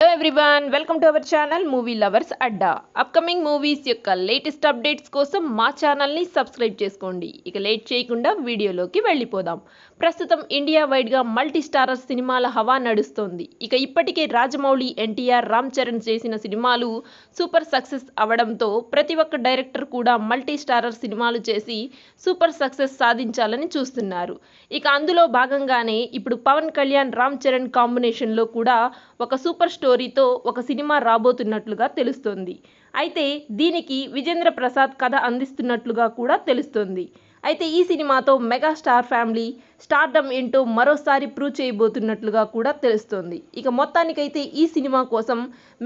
Hello everyone welcome to our channel movie lovers Adda upcoming movies యొక్క latest updates కోసం మా ఛానల్ని subscribe చేసుకోండి. ఇక లేట్ చేయకుండా వీడియోలోకి వెళ్ళిపోదాం. ప్రస్తుతం ఇండియా వైడ్గా మల్టీ స్టారర్ సినిమాల హవా నడుస్తోంది. ఇక ఇప్పటికే రాజమౌళి ఎన్టీఆర్ రామ్ చరణ్ చేసిన సినిమాలు సూపర్ సక్సెస్ అవడంతో ప్రతి ఒక్క డైరెక్టర్ కూడా మల్టీ స్టారర్ సినిమాలు చేసి సూపర్ సక్సెస్ సాధించాలని చూస్తున్నారు. ఇక అందులో భాగంగానే ఇప్పుడు పవన్ కళ్యాణ్ రామ్ చరణ్ కాంబినేషన్లో కూడా ఒక సూపర్ స్టోరీతో ఒక సినిమా రాబోతున్నట్లుగా తెలుస్తోంది. అయితే దీనికి విజేంద్ర ప్రసాద్ కథ అందిస్తున్నట్లుగా కూడా తెలుస్తోంది. అయితే ఈ సినిమాతో మెగాస్టార్ ఫ్యామిలీ స్టార్డమ్ ఏంటో మరోసారి ప్రూవ్ చేయబోతున్నట్లుగా కూడా తెలుస్తోంది. ఇక మొత్తానికైతే ఈ సినిమా కోసం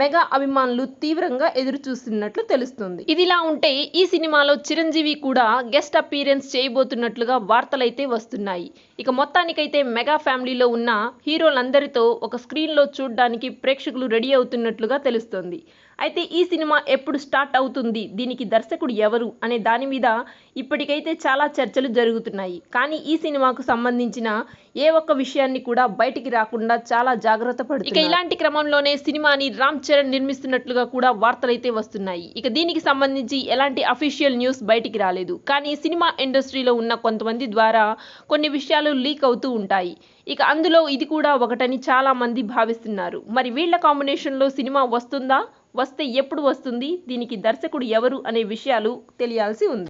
మెగా అభిమానులు తీవ్రంగా ఎదురు చూస్తున్నట్లు తెలుస్తుంది. ఇదిలా ఉంటే ఈ సినిమాలో చిరంజీవి కూడా గెస్ట్ అపీరెన్స్ చేయబోతున్నట్లుగా వార్తలైతే వస్తున్నాయి. ఇక మొత్తానికైతే మెగా ఫ్యామిలీలో ఉన్న హీరోలందరితో ఒక స్క్రీన్లో చూడడానికి ప్రేక్షకులు రెడీ అవుతున్నట్లుగా తెలుస్తోంది. అయితే ఈ సినిమా ఎప్పుడు స్టార్ట్ అవుతుంది? దీనికి దర్శకుడు ఎవరు? అనే దాని మీద ఇప్పటికైతే చాలా చర్చలు జరుగుతున్నాయి. కానీ ఈ సినిమాకు సంబంధించిన ఏ ఒక్క విషయాన్ని కూడా బయటికి రాకుండా చాలా జాగ్రత్త పడుతుంది ఇక ఇలాంటి క్రమంలోనే సినిమాని రామ్ చరణ్ నిర్మిస్తున్నట్లుగా కూడా వార్తలైతే వస్తున్నాయి. ఇక దీనికి సంబంధించి ఎలాంటి అఫీషియల్ న్యూస్ బయటికి రాలేదు. కానీ సినిమా ఇండస్ట్రీలో ఉన్న కొంతమంది ద్వారా కొన్ని విషయాలు లీక్ అవుతూ ఉంటాయి. ఇక అందులో ఇది కూడా ఒకటని చాలా మంది భావిస్తున్నారు. మరి వీళ్ళ కాంబినేషన్లో సినిమా వస్తుందా? వస్తే ఎప్పుడు వస్తుంది? దీనికి దర్శకుడు ఎవరు? అనే విషయాలు తెలియాల్సి ఉంది.